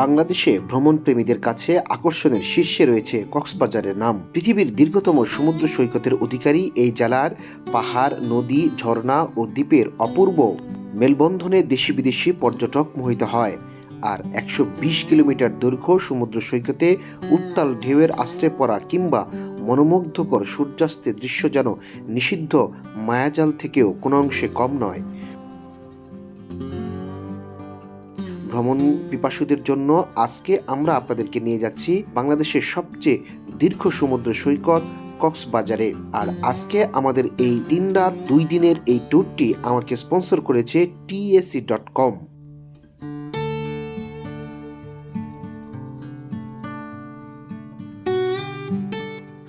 বাংলাদেশে ভ্রমণ প্রেমীদের কাছে আকর্ষণের শীর্ষে রয়েছে কক্সবাজারের নাম। পৃথিবীর দীর্ঘতম সমুদ্র সৈকতের অধিকারী এই জেলার পাহাড়, নদী, ঝর্ণা ও দ্বীপের অপূর্ব মেলবন্ধনে দেশি বিদেশি পর্যটক মোহিত হয় আর একশো বিশ কিলোমিটার দৈর্ঘ্য সমুদ্র সৈকতে উত্তাল ঢেউয়ের আশ্রে পড়া কিংবা মনোমুগ্ধকর সূর্যাস্তের দৃশ্য যেন নিষিদ্ধ মায়াজাল থেকেও কোনো অংশে কম নয়। ভ্রমণ পিপাসুদের জন্য আজকে আমরা আপনাদেরকে নিয়ে যাচ্ছি বাংলাদেশের সবচেয়ে দীর্ঘ সমুদ্র সৈকত কক্সবাজারে। আর আজকে আমাদের এই তিন রাত, দুই দিনের এই ট্যুরটি আমাকে স্পন্সর করেছে টিএসি ডট কম।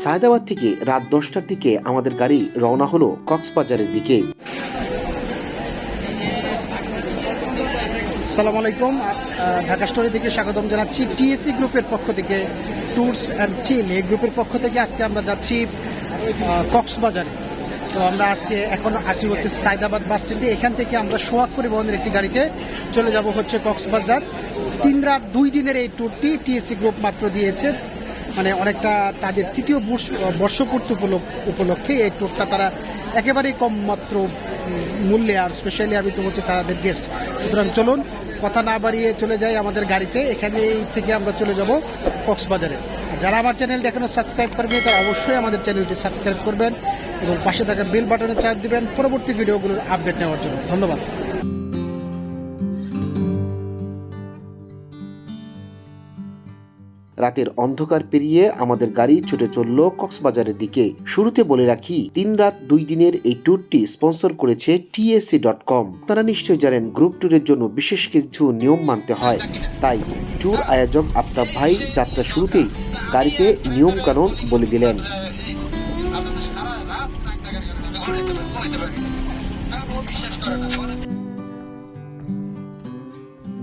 সায়দাবাদ থেকে রাত দশটার দিকে আমাদের গাড়ি রওনা হলো কক্সবাজারের দিকে। সালাম আলাইকুম। ঢাকা স্টোরি থেকে স্বাগতম জানাচ্ছি টিএসসি গ্রুপের পক্ষ থেকে, ট্যুরস অ্যান্ড চিল এই গ্রুপের পক্ষ থেকে আজকে আমরা যাচ্ছি কক্সবাজারে। তো আমরা আজকে এখন আসি হচ্ছে সায়দাবাদ বাস স্ট্যান্ডে। এখান থেকে আমরা সোহাগ পরিবহনের একটি গাড়িতে চলে যাব হচ্ছে কক্সবাজার। তিন রাত দুই দিনের এই ট্যুরটি টিএসসি গ্রুপ মাত্র দিয়েছে। মানে অনেকটা তাদের তৃতীয় বর্ষ- বর্ষপূর্তি উপলক- উপলক্ষে এই ট্যুরটা তারা একেবারেই কম মাত্র মূল্যে আর স্পেশালি আমি তো হচ্ছে তাদের গেস্ট সুতরাং চলুন কথা না বাড়িয়ে চলে যাই আমাদের গাড়িতে এখানে থেকে আমরা চলে যাব কক্সবাজারে। যারা আমার চ্যানেলটা এখনও সাবস্ক্রাইব করবে তারা অবশ্যই আমাদের চ্যানেলটি সাবস্ক্রাইব করবেন এবং পাশে থাকা বেল বাটনে চাপ দিবেন পরবর্তী ভিডিওগুলোর আপডেট নেওয়ার জন্য। ধন্যবাদ। রাতের অন্ধকার পেরিয়ে আমাদের গাড়ি ছুটে চলল কক্সবাজারের দিকে। শুরুতে বলে রাখি, তিন রাত দুই দিনের এই ট্যুরটি স্পন্সর করেছে টিএসসি ডট কম তারা নিশ্চয় জানেন গ্রুপ ট্যুরের জন্য বিশেষ কিছু নিয়ম মানতে হয়। তাই ট্যুর আয়োজক আফতাব ভাই যাত্রা শুরুতেই গাড়িতে নিয়মকানুন বলে দিলেন।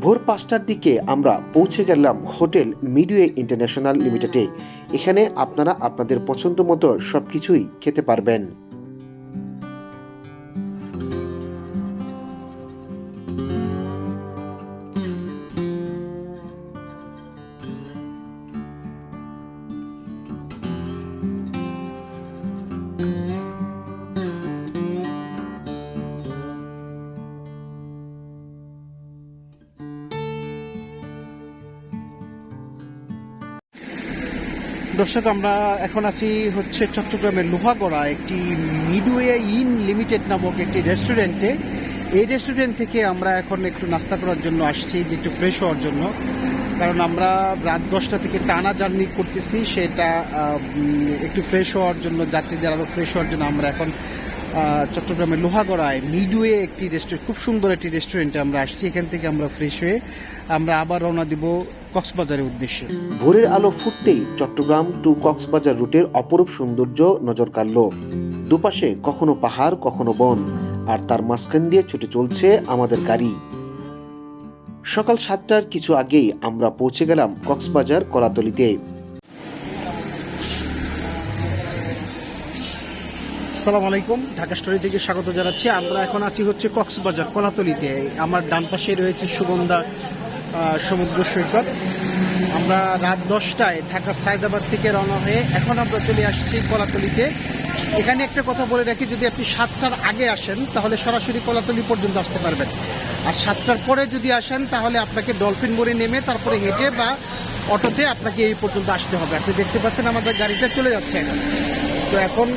ভোর পাঁচটার দিকে আমরা পৌঁছে গেলাম হোটেল মিডওয়ে ইন্টারন্যাশনাল লিমিটেডে। এখানে আপনারা আপনাদের পছন্দ মতো সব কিছুই খেতে পারবেন। দর্শক, আমরা এখন আছি হচ্ছে চট্টগ্রামের লোহাগড়া, একটি মিডওয়ে ইন লিমিটেড নামক একটি রেস্টুরেন্টে এই রেস্টুরেন্ট থেকে আমরা এখন একটু নাস্তা করার জন্য আসছি, যে একটু ফ্রেশ হওয়ার জন্য। কারণ আমরা রাত দশটা থেকে টানা জার্নি করতেছি, সেটা একটু ফ্রেশ হওয়ার জন্য, যাত্রীদের আরও ফ্রেশ হওয়ার জন্য আমরা এখন চট্টগ্রামের লোহাগড়ায় মিডওয়ে একটি রেস্টুরেন্ট খুব সুন্দর একটি রেস্টুরেন্টে আমরা আসছি। এখান থেকে আমরা ফ্রেশ হয়ে আমরা আবার রওনা দিব কক্সবাজারের উদ্দেশ্যে। ভোরের আলো ফুটতেই চট্টগ্রাম টু কক্সবাজার রুটের অপরূপ সৌন্দর্য নজর কাড়ল। দুপাশে কখনো পাহাড় কখনো বন আর তার মাঝখান দিয়ে ছুটে চলছে আমাদের গাড়ি। সকাল সাতটার কিছু আগেই আমরা পৌঁছে গেলাম কক্সবাজার কলাতলিতে। সালাম আলাইকুম ঢাকা স্টোরি থেকে স্বাগত জানাচ্ছি। আমরা এখন আছি হচ্ছে কক্সবাজার কলাতলিতে। আমার ডান পাশে রয়েছে সুগন্ধা সমুদ্র সৈকত। আমরা রাত দশটায় ঢাকার সায়দাবাদ থেকে রওনা হয়ে এখন আমরা চলে আসছি কলাতলিতে। এখানে একটা কথা বলে রাখি, যদি আপনি সাতটার আগে আসেন, তাহলে সরাসরি কলাতলি পর্যন্ত আসতে পারবেন। আর সাতটার পরে যদি আসেন, তাহলে আপনাকে ডলফিন মোড়ে নেমে তারপরে হেঁটে বা অটোতে আপনাকে এই পর্যন্ত আসতে হবে। আপনি দেখতে পাচ্ছেন আমাদের গাড়িটা চলে যাচ্ছে। এখন তো এখন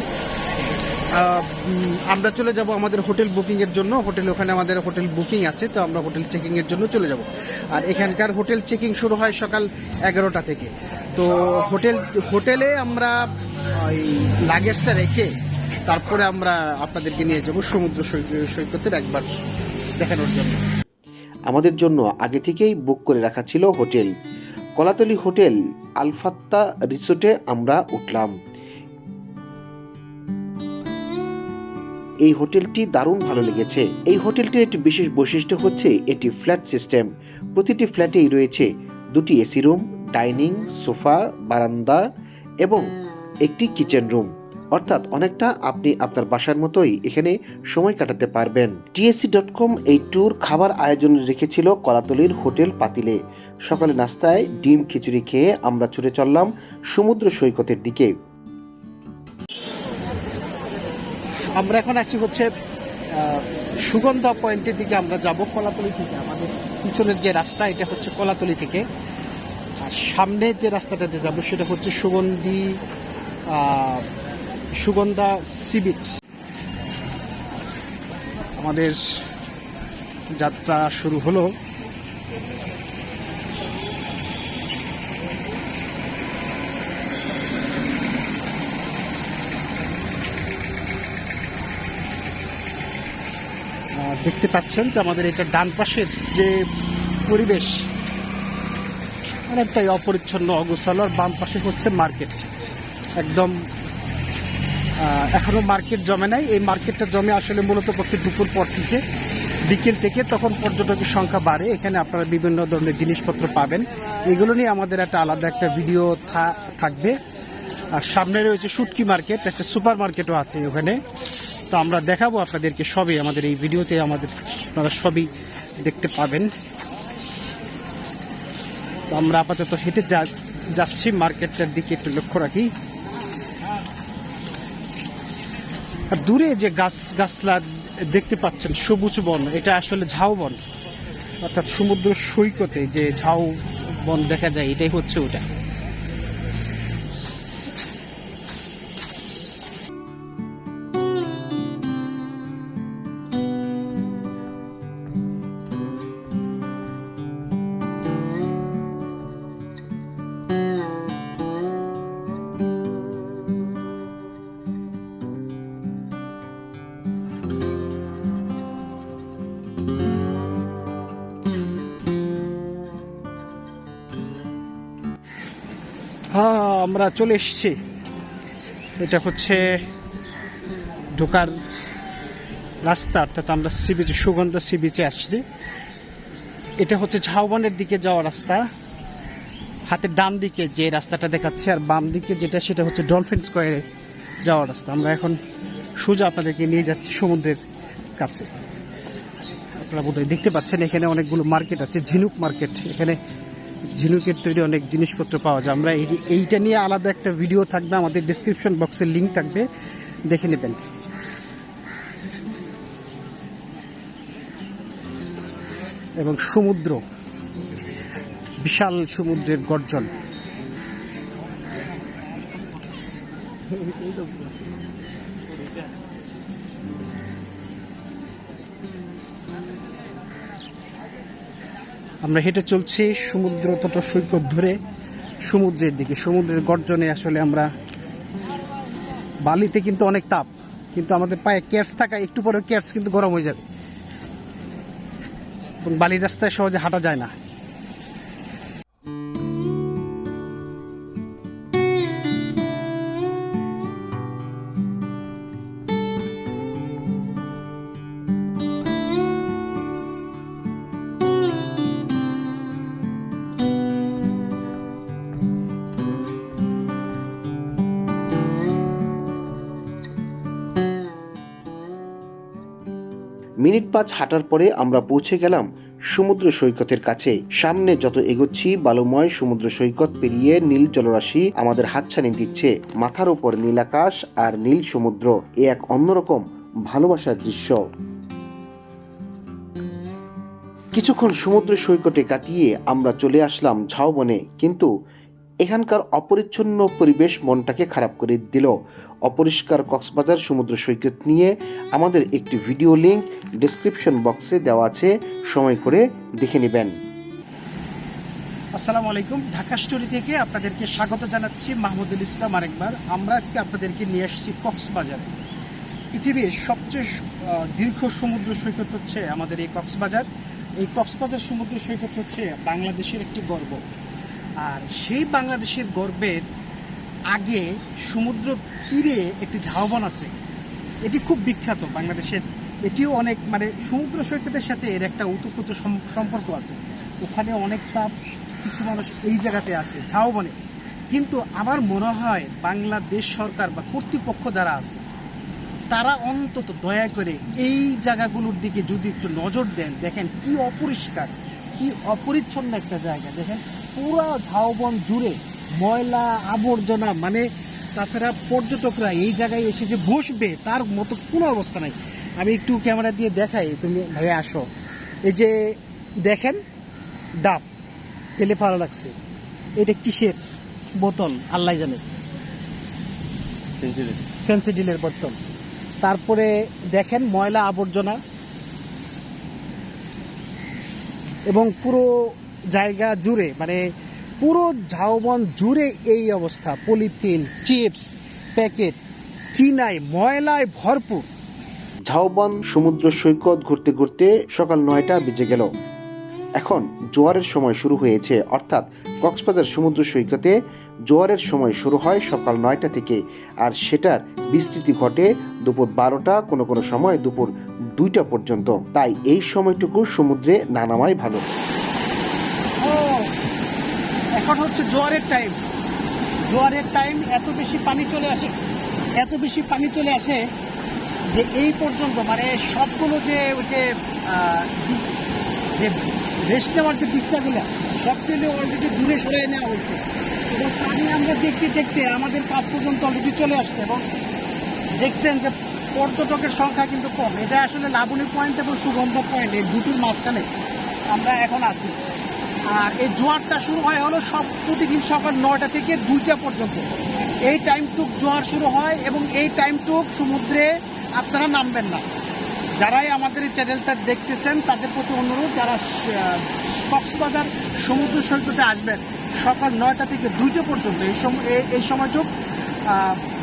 আমরা চলে যাব আমাদের হোটেল বুকিং এর জন্য। হোটেল ওখানে আমাদের হোটেল বুকিং আছে, তো আমরা হোটেল চেকিং এর জন্য চলে যাব। আর এখানকার হোটেল চেকিং শুরু হয় সকাল এগারোটা থেকে। তো হোটেল, হোটেলে আমরা ওই লাগেজটা রেখে তারপরে আমরা আপনাদেরকে নিয়ে যাব সমুদ্র সৈকতের একবার দেখানোর জন্য। আমাদের জন্য আগে থেকেই বুক করে রাখা ছিল হোটেল। কলাতলি হোটেল আলফাত্তা রিসোর্টে আমরা উঠলাম। এই হোটেলটি দারুণ ভালো লেগেছে। এই হোটেলটির একটি বিশেষ বৈশিষ্ট্য হচ্ছে এটি ফ্ল্যাট সিস্টেম। প্রতিটি ফ্ল্যাটেই রয়েছে দুটি এসি রুম, ডাইনিং, সোফা, বারান্দা এবং একটি কিচেন রুম। অর্থাৎ অনেকটা আপনি আপনার বাসার মতোই এখানে সময় কাটাতে পারবেন। টিএসসি ডট কম এই ট্যুর খাবার আয়োজন রেখেছিল কলাতলির হোটেল পাতিলে। সকালে নাস্তায় ডিম খিচুড়ি খেয়ে আমরা ছুটে চললাম সমুদ্র সৈকতের দিকে। আমরা এখন আছি হচ্ছে সুগন্ধা পয়েন্টের দিকে আমরা যাব, কলাতলি থেকে। আমাদের পিছনের যে রাস্তা, এটা হচ্ছে কলাতলি থেকে। আর সামনে যে রাস্তাটাতে যাব, সেটা হচ্ছে সুগন্ধি সুগন্ধা সি বিচ। আমাদের যাত্রা শুরু হলো। দেখতে পাচ্ছেন যে আমাদের এটা ডান পাশের যে পরিবেশ অনেকটাই অপরিচ্ছন্ন অগোছালো আর বাম পাশে হচ্ছে মার্কেট। একদম আহ, এখনও মার্কেট জমে নাই। এই মার্কেটটা জমে আসলে মূলত প্রতি দুপুর পর থেকে বিকেল থেকে তখন পর্যটকের সংখ্যা বাড়ে। এখানে আপনারা বিভিন্ন ধরনের জিনিসপত্র পাবেন। এগুলো নিয়ে আমাদের একটা আলাদা একটা ভিডিও থাকবে। আর সামনে রয়েছে শুটকি মার্কেট একটা সুপার মার্কেটও আছে ওখানে। তো আমরা দেখাবো আপনাদেরকে সবই, আমাদের এই ভিডিওতে আমাদের আপনারা সবই দেখতে পাবেন। তো আমরা আপাতত হেঁটে যাচ্ছি, মার্কেটটার দিকে একটু লক্ষ্য রাখি। আর দূরে যে গাছ, গাছলা দেখতে পাচ্ছেন, সবুজ বন, এটা আসলে ঝাউ বন। অর্থাৎ সমুদ্র সৈকতে যে ঝাউ বন দেখা যায়, এটাই হচ্ছে ওটা। আমরা চলে এসেছি। এটা হচ্ছে ঢোকার রাস্তা, অর্থাৎ আমরা সি বিচে, সুগন্ধা সি বিচে আসছি। এটা হচ্ছে ঝাউবনের দিকে যাওয়ার রাস্তা। হাতের ডান দিকে যে রাস্তাটা দেখাচ্ছে আর বাম দিকে যেটা, সেটা হচ্ছে ডলফিন স্কোয়ারে যাওয়ার রাস্তা। আমরা এখন সোজা আপনাদেরকে নিয়ে যাচ্ছি সমুদ্রের কাছে। আপনারা বোধহয় দেখতে পাচ্ছেন, এখানে অনেকগুলো মার্কেট আছে, ঝিনুক মার্কেট। এখানে ঝিনুকের তৈরি অনেক জিনিসপত্র পাওয়া যায়। আমরা এই- এইটা নিয়ে আলাদা একটা ভিডিও থাকবে, আমাদের ডিসক্রিপশন বক্সের লিঙ্ক থাকবে, দেখে নেবেন। এবং সমুদ্র, বিশাল সমুদ্রের গর্জন। আমরা হেঁটে চলছি সমুদ্র তত সৈকত ধরে সমুদ্রের দিকে। সমুদ্রের গর্জনে আসলে আমরা বালিতে কিন্তু অনেক তাপ, কিন্তু আমাদের পায়ে কেয়ার্স থাকা, একটু পরে কেয়ার্স কিন্তু গরম হয়ে যাবে। বালির রাস্তায় সহজে হাঁটা যায় না। মিনিট পাঁচ হাঁটার পরে আমরা পৌঁছে গেলাম সমুদ্র সৈকতের কাছে। সামনে যত এগোচ্ছি, বালুময় সমুদ্র সৈকত পেরিয়ে নীল জলরাশি আমাদের হাতছানি দিচ্ছে। মাথার ওপর নীল আকাশ আর নীল সমুদ্র, এ এক অন্যরকম ভালোবাসার দৃশ্য। কিছুক্ষণ সমুদ্র সৈকতে কাটিয়ে আমরা চলে আসলাম ঝাউবনে, কিন্তু এখানকার অপরিচ্ছন্ন পরিবেশ মনটাকে খারাপ করে দিল। অপরিষ্কার কক্সবাজার সমুদ্র সৈকত নিয়ে আমাদের একটি ভিডিও লিংক ডেসক্রিপশন বক্সে দেওয়া আছে, সময় করে দেখে নেবেন। আসসালামু আলাইকুম। ঢাকা স্টোরি থেকে আপনাদেরকে স্বাগত জানাচ্ছি মাহমুদুল ইসলাম আরেকবার। আমরা আজকে আপনাদেরকে নিয়ে আসছি কক্সবাজারে। পৃথিবীর সবচেয়ে দীর্ঘ সমুদ্র সৈকত হচ্ছে আমাদের এই কক্সবাজার। এই কক্সবাজার সমুদ্র সৈকত হচ্ছে বাংলাদেশের একটি গর্ব। আর সেই বাংলাদেশের গর্বের আগে সমুদ্র তীরে একটি ঝাউবন আছে। এটি খুব বিখ্যাত বাংলাদেশের। এটিও অনেক মানে সমুদ্র সৈকতের সাথে এর একটা উতপুত সম্পর্ক আছে। ওখানে অনেক তাপ, কিছু মানুষ এই জায়গাতে আসে, ঝাউবনে। কিন্তু আমার মনে হয় বাংলাদেশ সরকার বা কর্তৃপক্ষ যারা আছে, তারা অন্তত দয়া করে এই জায়গাগুলোর দিকে যদি একটু নজর দেন, দেখেন কি অপরিষ্কার। কি অপরিচ্ছন্ন একটা জায়গা দেখেন? পুরো ঝাউবন জুড়ে ময়লা আবর্জনা মানে তাছাড়া পর্যটকরা এই জায়গায় এসে যে বসবে তার মতো কোনো অবস্থা নাই। আমি একটু ক্যামেরা দিয়ে দেখাই তুমি ভাইয়া আসো। এই যে দেখেন ডাব পেলে ভালো লাগছে। এটা কিসের বোতল? আল্লাহ জানে। ফেন্সি ডিলের বোতল। তারপরে দেখেন ময়লা আবর্জনা। এবং পুরো জায়গা জুড়ে মানে পুরো ঝাউবন জুড়ে এই অবস্থা। পলিথিন, চিপস, প্যাকেট, কিনায়, ময়লায় ভরপুর। ঝাউবন, সমুদ্র, সৈকত ঘুরতে ঘুরতে সকাল নয়টা বেজে গেল। এখন জোয়ারের সময় শুরু হয়েছে, অর্থাৎ কক্সবাজার সমুদ্র সৈকতে জোয়ারের সময় শুরু হয় সকাল নয়টা থেকে, আর সেটার বিস্তৃতি ঘটে দুপুর বারোটা, কোনো কোনো সময় দুপুর দুইটা পর্যন্ত। তাই এই সময়টুকু সমুদ্রে না নামাই ভালো। এখন হচ্ছে জোয়ারের টাইম জোয়ারের টাইম এত বেশি পানি চলে আসে, এত বেশি পানি চলে আসে যে এই পর্যন্ত মানে সবগুলো যে ওই যে যে রেস্ট নেওয়ার যে বিস্তারগুলো সবগুলো অলরেডি দূরে সরিয়ে নেওয়া হয়েছে। এবং পানি আমরা দেখতে দেখতে আমাদের কাজ পর্যন্ত অলরেডি চলে আসছে এবং দেখছেন যে পর্যটকের সংখ্যা কিন্তু কম। এটা আসলে লাবণী পয়েন্ট এবং সুগন্ধ পয়েন্ট এই দুটোর মাঝখানে আমরা এখন আছি। আর এই জোয়ারটা শুরু হয় হলো সব প্রতিদিন সকাল নয়টা থেকে দুইটা পর্যন্ত। এই টাইমটুক জোয়ার শুরু হয় এবং এই টাইমটুক সমুদ্রে আপনারা নামবেন না। যারাই আমাদের এই চ্যানেলটা দেখতেছেন, তাদের প্রতি অনুরোধ, যারা কক্সবাজার সমুদ্র সৈকতে আসবেন, সকাল নয়টা থেকে দুইটা পর্যন্ত, এই সময় এই- সময়টুক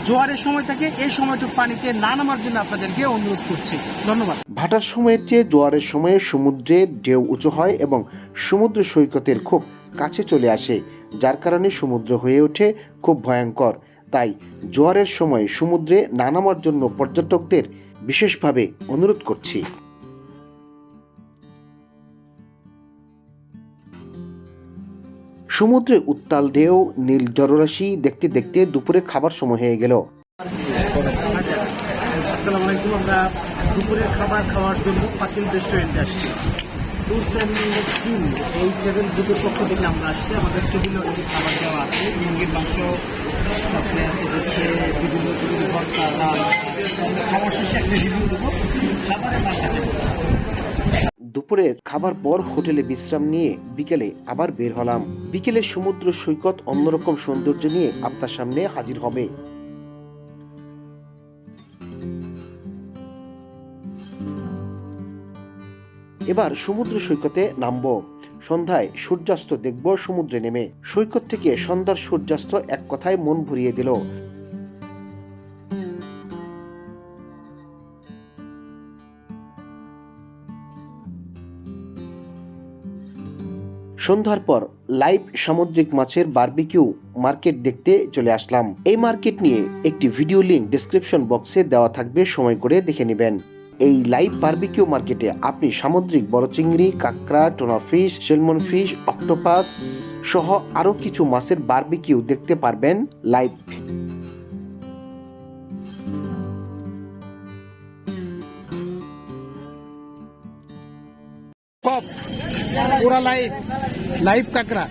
জোয়ারের সময় থেকে এই সময়টুকু পানিতে না নামার জন্য আপনাদেরকে অনুরোধ করছি। ধন্যবাদ। ভাটার সময়ের চেয়ে জোয়ারের সময়ে সমুদ্রের ঢেউ উঁচু হয় এবং সমুদ্র সৈকতের খুব কাছে চলে আসে, যার কারণে সমুদ্র হয়ে ওঠে খুব ভয়ঙ্কর। তাই জোয়ারের সময় সমুদ্রে না নামার জন্য পর্যটকদের বিশেষভাবে অনুরোধ করছি। সমুদ্রে উত্তাল ঢেউ, নীল জলরাশি দেখতে দেখতে দুপুরে খাবার সময় হয়ে গেল। দুপুরের খাবার খাওয়ার জন্য রেস্টুরেন্টে আসছি। পক্ষ থেকে আমরা শেষে একটা রিভিউ দেবো। খাবারের দুপুরের খাবার পর হোটেলে বিশ্রাম নিয়ে বিকেলে আবার বের হলাম। বিকেলে সমুদ্র সৈকত অন্যরকম সৌন্দর্য নিয়ে আপনার সামনে হাজির হবে। এবার সমুদ্র সৈকতে নামবো। সন্ধ্যায় সূর্যাস্ত দেখব সমুদ্রে নেমে। সৈকত থেকে সন্ধ্যার সূর্যাস্ত এক কথায় মন ভরিয়ে দিল। সন্ধ্যার পর লাইভ সামুদ্রিক মাছের বারবিকিউ মার্কেট দেখতে চলে আসলাম। এই মার্কেট নিয়ে একটি ভিডিও লিংক ডেসক্রিপশন বক্সে দেওয়া থাকবে, সময় করে দেখে নেবেন। এই লাইভ বারবিকিউ মার্কেটে আপনি সামুদ্রিক বড় চিংড়ি কাঁকড়া, tuna fish, salmon fish, octopus সহ আরও কিছু মাছের বার্বিকিউ দেখতে পারবেন লাইভ। पूरा लाइव लाइव ककरा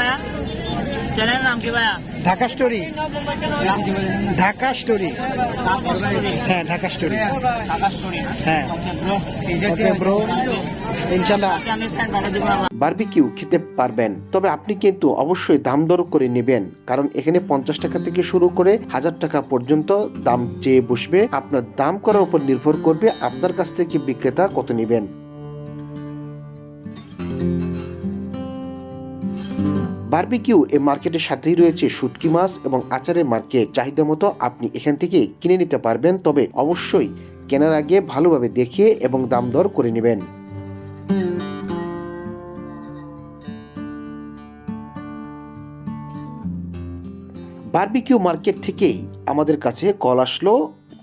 भाया চ্যানেলের নাম কি ভাইয়া? ঢাকা স্টোরি। ঢাকা স্টোরি। হ্যাঁ ঢাকা স্টোরি। হ্যাঁ। ব্রো ইনশাল্লাহ। বারবিকিউ খেতে পারবেন তবে আপনি কিন্তু অবশ্যই দাম দর করে নেবেন কারণ এখানে পঞ্চাশ টাকা থেকে শুরু করে হাজার টাকা পর্যন্ত দাম চেয়ে বসবে। আপনার দাম করার উপর নির্ভর করবে আপনার কাছ থেকে বিক্রেতা কত নেবেন। বারবিকিউ এ মার্কেটের সাথেই রয়েছে শুটকি মাছ এবং আচারের মার্কেট। চাহিদা মতো আপনি এখান থেকে কিনে নিতে পারবেন, তবে অবশ্যই কেনার আগে ভালোভাবে দেখে এবং দাম দর করে নেবেন। বার্বিকিউ মার্কেট থেকেই আমাদের কাছে কল আসলো।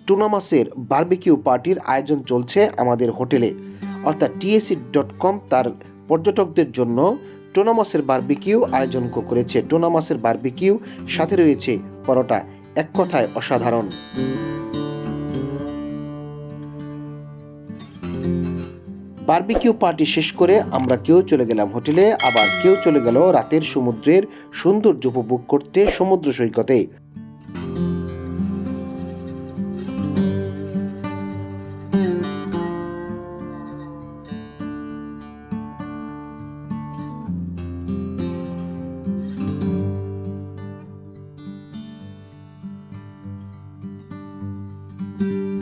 টুনা মাসের বারবিকিউ পার্টির আয়োজন চলছে আমাদের হোটেলে। অর্থাৎ টিএসি ডট কম তার পর্যটকদের জন্য টোনা মাছের বার্বিকিউ আয়োজন করেছে টোনা মাছের বারবিকিউ। সাথে রয়েছে পরোটা, এক কথায় অসাধারণ। বার্বিকিউ পার্টি শেষ করে আমরা কেউ চলে গেলাম হোটেলে, আবার কেউ চলে গেল রাতের সমুদ্রের সৌন্দর্য উপভোগ করতে সমুদ্র সৈকতে।